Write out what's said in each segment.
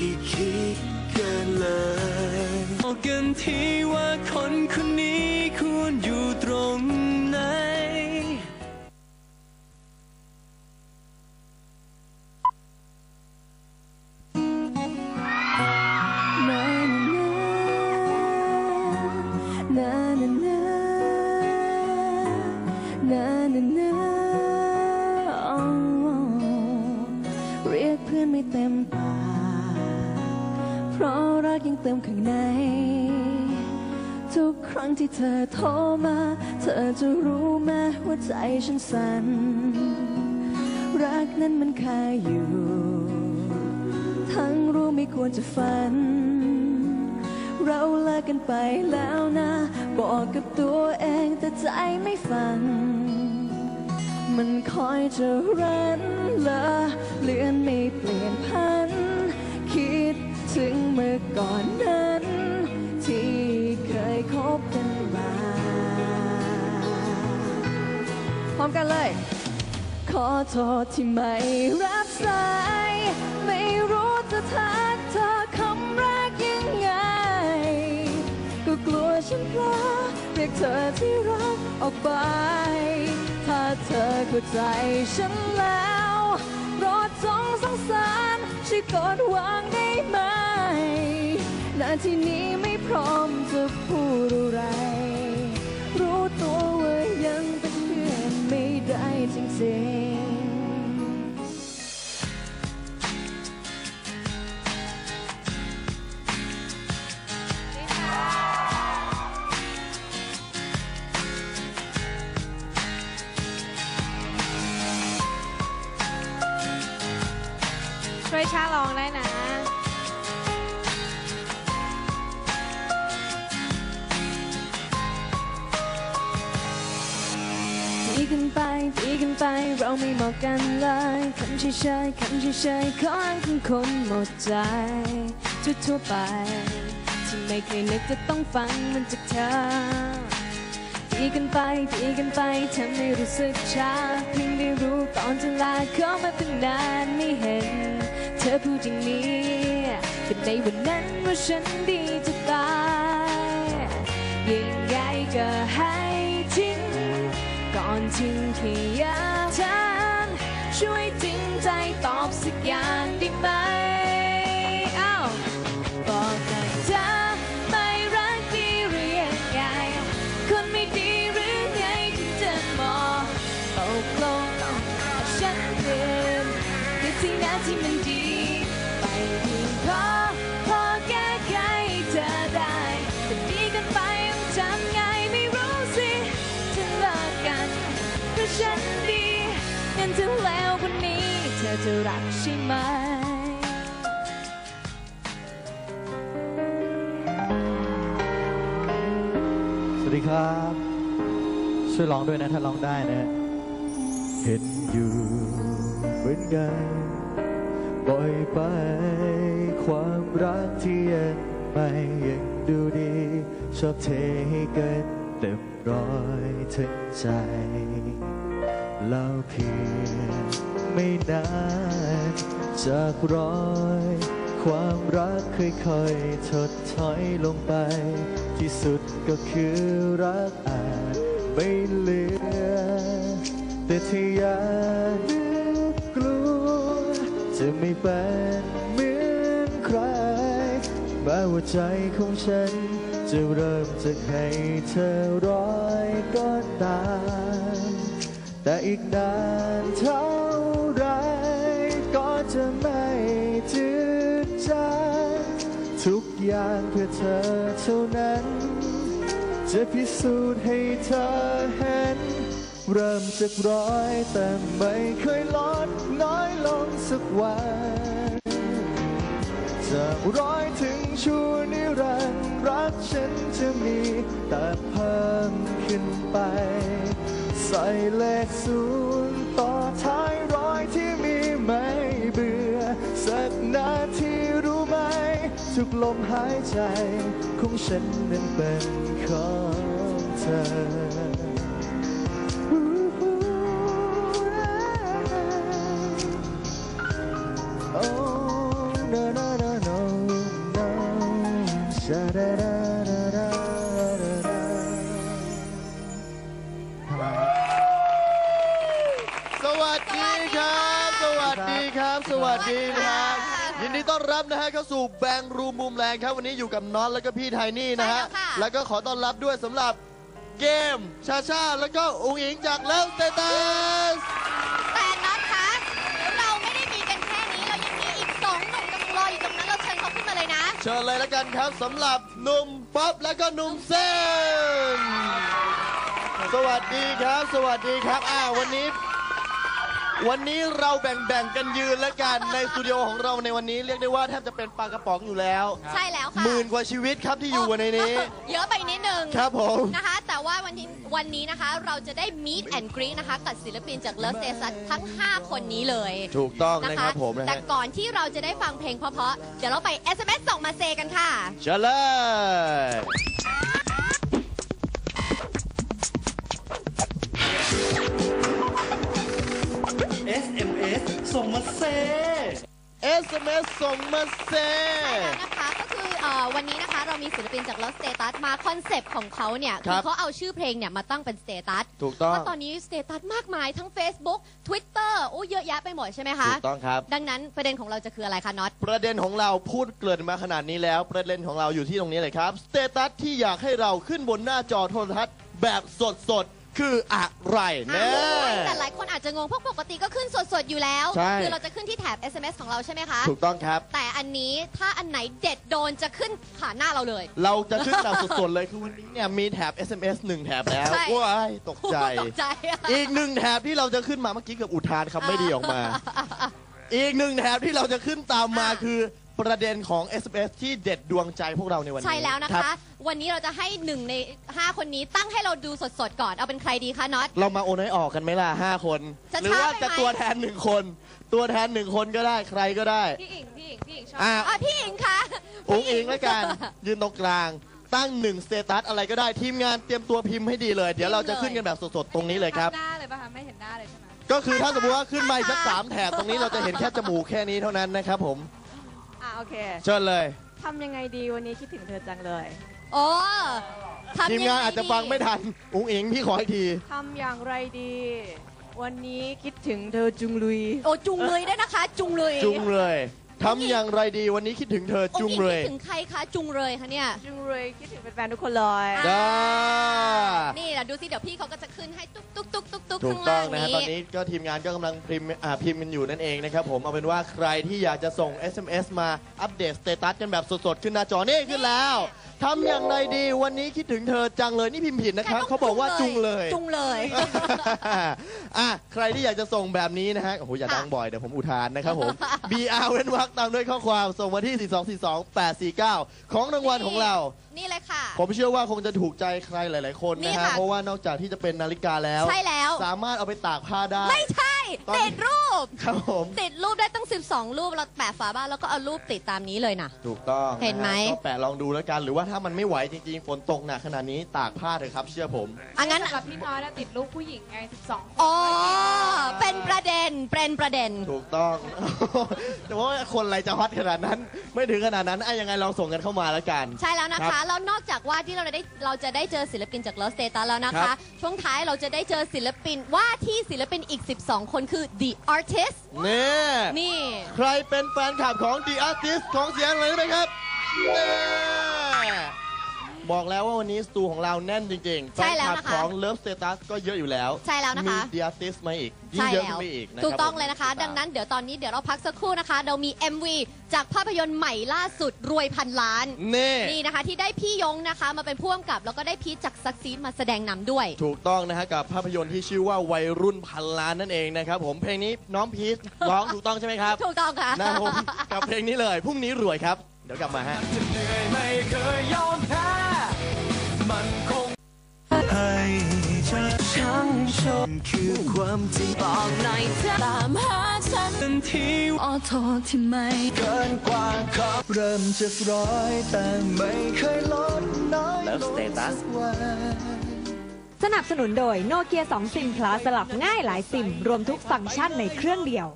ที่คิดเกินเลยบอกกันทีว่าค เติมข้างใน ทุกครั้งที่เธอโทรมา เธอจะรู้ไหมว่าใจฉันสั่น รักนั้นมันคาอยู่ ทั้งรู้ไม่ควรจะฝัน เราเลิกกันไปแล้วนะ บอกกับตัวเองแต่ใจไม่ฟัง มันคอยจะรัน มกันเลย ขอโทษที่ไม่รับสาย ไม่รู้จะทักเธอคำแรกยังไง ก็กลัวฉันพลาดเรียกเธอที่รักออกไป ถ้าเธอเข้าใจฉันแล้วรดจงสงสารช่วยกดวางได้ไหมนาทีนี้ไม่พร้อมจะพูด ช่าร้องได้นะ ดีกันไปดีกันไป เราไม่เหมาะกันเลยคำเฉยๆคำเฉยๆของของคนหมดใจ ทั่วๆไป ที่ไม่เคยนึกจะต้องฟังมันจากเธอดีกันไปดีกันไปทำให้รู้สึกชาเพิ่งได้รู้ตอนจะลาเขามาตั้งนานไม่เห็น เธอพูดอย่างนี้แต่ในวันนั้นว่าฉันดีจ นถึงแล้ววันนี้ เธอจะรักใช่ไหมสวัสดีครับ ช่วยร้องด้วยนะถ้าร้องได้นะเห็นอยู่เหมือนกันปล่อยไปความรักที่ยังไม่ยังดูดี ชอบเทให้เกินเต็มร้อยถึงใจ แล้วเพียงไม่นานจากรอยความรักค่อยๆถดถอยลงไป ที่สุดก็คือรักอาจไม่เหลือ แต่ที่ยังกลัว จะไม่เป็นเหมือนใครแม้ว่าใจของฉัน จะเริ่มจากให้เธอร้อยก็ตาม แต่อีกนานเท่าไรก็จะไม่จืดจางทุกอย่างเพื่อเธอเท่านั้น จะพิสูจน์ให้เธอเห็น เริ่มจากร้อยแต่ไม่เคยลดน้อยลงสักวันจากร้อยถึงชั่วนิรันดร์รักฉันจะมีแต่เพิ่มขึ้นไป ใส่เลขศูนย์ต่อท้ายร้อยที่มีไม่เบื่อ สักนาทีรู้ไหม ทุกลมหายใจ ของฉันนั้นเป็นของเธอ Oh, no, no, ดีครับยินดีต้อนรับนะฮะเข้าสู่แบงรูมุมแรงครับวันนี้อยู่กับน็อตแล้วก็พี่ไทนี่นะฮะ ใช่แล้วค่ะ แล้วก็ขอต้อนรับด้วยสำหรับเกมชาชาแล้วก็อุ๋งอิงจากเลิฟสเตตัส แต่น็อตคะเราไม่ได้มีกันแค่นี้ เรายังมีอีกสองหนุ่มกำลังรออยู่ตรงนั้น เราเชิญเขาขึ้นมาเลยนะ เชิญเลยแล้วกันครับสำหรับหนุ่มป๊อปแล้วก็หนุ่มเซนสวัสดีครับ สวัสดีครับอ่าวันนี้ วันนี้เราแบ่งๆกันยืนแล้วกันในสตูดิโอของเราในวันนี้เรียกได้ว่าแทบจะเป็นปลากระป๋องอยู่แล้วใช่แล้วค่ะหมื่นกว่าชีวิตครับที่อยู่ในนี้ เยอะไปนิดนึงครับผมนะคะ แต่ว่าวันที่วันนี้นะคะเราจะได้ meet and greet นะคะกับศิลปินจาก Love Station ทั้ง 5 คนนี้เลยถูกต้องนะนะคะครับผมนะแต่ฮะก่อนที่เราจะได้ฟังเพลงเพราะๆเดี๋ยวเราไป SMS ส่งมาเซกันค่ะเชิญเลย ส่งมาเซ SMS ส่งมาเซ นะคะก็คือเอ่อวันนี้นะคะเรามีศิลปินจาก Lost Status มาคอนเซปต์ของเขาเนี่ยครัคืบอเขาเอาชื่อเพลงเนี่ยมาตั้งเป็นสเตตัสถูกต้องเพราะตอนนี้สเตตัสมากมายทั้ง Facebook Twitter โอ้เยอะแยะไปหมดใช่ไหมคะ ถูกต้องครับ ดังนั้นประเด็นของเราจะคืออะไรคะน็อต ประเด็นของเราพูดเกริ่นมาขนาดนี้แล้ว ประเด็นของเราอยู่ที่ตรงนี้เลยครับ สเตตัสที่อยากให้เราขึ้นบนหน้าจอโทรทัศน์แบบสดๆ คืออะไรแน่ แต่หลายคนอาจจะงงเพราะปกติก็ขึ้นสดๆอยู่แล้ว ใช่ คือเราจะขึ้นที่แถบ SMS ของเราใช่ไหมคะ ถูกต้องครับ แต่อันนี้ถ้าอันไหนเด็ดโดนจะขึ้นผ่านหน้าเราเลย เราจะขึ้นแบบสดๆเลยคือวันนี้เนี่ยมีแถบ SMS หนึ่งแถบแล้วใช่ ว้ายตกใจ ตกใจอะอีกหนึ่งแถบที่เราจะขึ้นมาเมื่อกี้เกือบอุทานคำไม่ดีออกมา อีกหนึ่งแถบที่เราจะขึ้นตามมาอะคือ ประเด็นของ SMS ที่เด็ดดวงใจพวกเราในวันนี้ใช่แล้วนะรัคะ บวันนี้เราจะให้หนึ่งใน 5 คนนี้ตั้งให้เราดูสดๆก่อนเอาเป็นใครดีคะน็อต เรามาโอนให้ออกกันไหมล่ะห้าคน จะหรือว่าช้าไปไหม จะตัวแทนหนึ่งคน ตัวแทนหนึ่งคนก็ได้ใครก็ได้ พี่อิงพี่อิงพี่อิงชอบอะอะพี่อิงคะอุ้งอิงพี่แล้วกัน ยืนตรงกลาง ตั้งหนึ่งสเตตัสอะไรก็ได้ทีมงานเตรียมตัวพิมพ์ให้ดีเลย เดี๋ยวเราจะขึ้นกันแบบสดๆตรงนี้เลยครับ หน้าเลยป่ะคะไม่เห็นหน้าเลยใช่ไหมก็คือถ้าสมมติว่าขึ้นมาอีกสักสามแถบตรงนี้เราจะเห็นแค่จมูกแค่นี้เท่านั้นนะครับผม อะโอเคเชิญเลย ทำยังไงดีวันนี้คิดถึงเธอจังเลยโอ้ทำทีมงานอาจจะฟังไม่ดีทัน อุ้งอิงพี่ขออีกที ทำอย่างไรดี วันนี้คิดถึงเธอจุงลุย โอ้จุงเลยด้วยนะคะ จุงเลย จุงเลย ทำอย่างไรดีวันนี้คิดถึงเธอจุงเลย คิดถึงใครคะจุงเลยคะเนี่ย จุงลุยคิดถึงแฟนๆทุกคนเลยอะจ้านี่แหละดูสิเดี๋ยวพี่เขาก็จะขึ้นให้ตุ๊กตุ๊กตุ๊กตุ๊กตุ๊กถูกข้างต้อล่างงนะฮะนี้ตอนนี้ก็ทีมงานก็กำลังพิมพ์อ่าพิมพ์กันอยู่นั่นเองนะครับผมเอาเป็นว่าใครที่อยากจะส่ง SMS มาอัปเดตสเตตัสกันแบบสดๆขึ้นหน้าจอนี่ขึ้นแล้วทำอย่างไรดีวันนี้คิดถึงเธอจังเลยนี่พิมพ์ผิดนะครับแค่ต้งเขาบอกว่าจุงเลย จุงเลยอะใครที่อยากจะส่งแบบนี้นะฮะโอ้โหอย่าค่ะดังบ่อยเดี๋ยวผมอุทานนะครับผม BR เว้นวรรคตามด้วยข้อความส่งมาที่ 4242849 ของรางวัลของเรา นี่เลยค่ะ ผมเชื่อว่าคงจะถูกใจใครหลาย ๆ คนนี่นะฮะค่ะเพราะว่านอกจากที่จะเป็นนาฬิกาแล้ว ใช่แล้ว สามารถเอาไปตากผ้าได้ ไม่ใช่ ตอน ติดรูป ครับผมติดรูปได้ตั้ง 12 รูปเราแปะฝาบ้านแล้วก็เอารูปติดตามนี้เลยนะ ถูกต้องเห็นไหมะฮะก็แปะลองดูแล้วกันหรือว่าถ้ามันไม่ไหวจริงๆฝนตกหนักขนาดนี้ตากผ้าเถอะครับ เชื่อผม อันนั้น สำหรับพี่น้อยนะติดลูกผู้หญิงไง 12 คนอ๋อ เป็นประเด็น เป็นประเด็น ถูกต้อง แต่ว่าคนอะไรจะฮอตขนาดนั้น ไม่ถึงขนาดนั้นไอ้ยังไงลองส่งกันเข้ามาแล้วกัน ใช่แล้วนะครัคะบแล้วนอกจากว่าที่เราได้เราจะได้เจอศิลปินจาก Lost Data แล้วนะครัคะ บ ช่วงท้ายเราจะได้เจอศิลปินว่าที่ศิลปินอีก 12 คนคือ The Artist นี่นี่ ใครเป็นแฟนคลับของ The Artist ของเสียงเลยไหมครับนี่ บอกแล้วว่าวันนี้สตูของเราแน่นจริงๆใช่แฟนแล้ควลับนะคะ ของ Love Status ก็เยอะอยู่แล้ว ใช่แล้วนะคะมี The Artist มาอีกยิ่งใช่เยอะแล้ขึ้นวไปอีกนะถูกรับต้องผมเลยนะคะดังนั้นเดี๋ยวตอนนี้เดี๋ยวเราพักสักครู่นะคะ เรามี MV จากภาพยนตร์ใหม่ล่าสุดรวยพันล้าน นี่นี่นะคะ ที่ได้พี่ยงนะคะ มาเป็นผู้กำกับ แล้วก็ได้พีชจากซักซีดมาแสดงนำด้วย ถูกต้องนะฮะกับภาพยนตร์ที่ชื่อว่าวัยรุ่นพันล้านนั่นเองนะครับผมเพลงนี้น้องพีชร้องถูกต้องใช่ไหมครับถูกต้องค่ะ นะครับผมกับเพลงนี้เลยพรุ่งนี้รวยครับ เดี๋ยวกลับมาฮะ จะเหนื่อยไม่เคยยอมแพ้มันคง ฉันช่างชมคือความจริงบอกหน่อยเธอตามหาฉันทันทีออโทที่ไม่เกินกว่าขอบเริ่มจากร้อยแต่ไม่เคยลดน้อยลิสเตตัสสนับสนุนโดยโนเกีย2ซิมพลัสสลับง่ายหลายซิม รวมทุกฟังก์ชันในเครื่องเดียว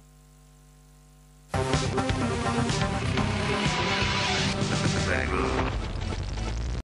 แรง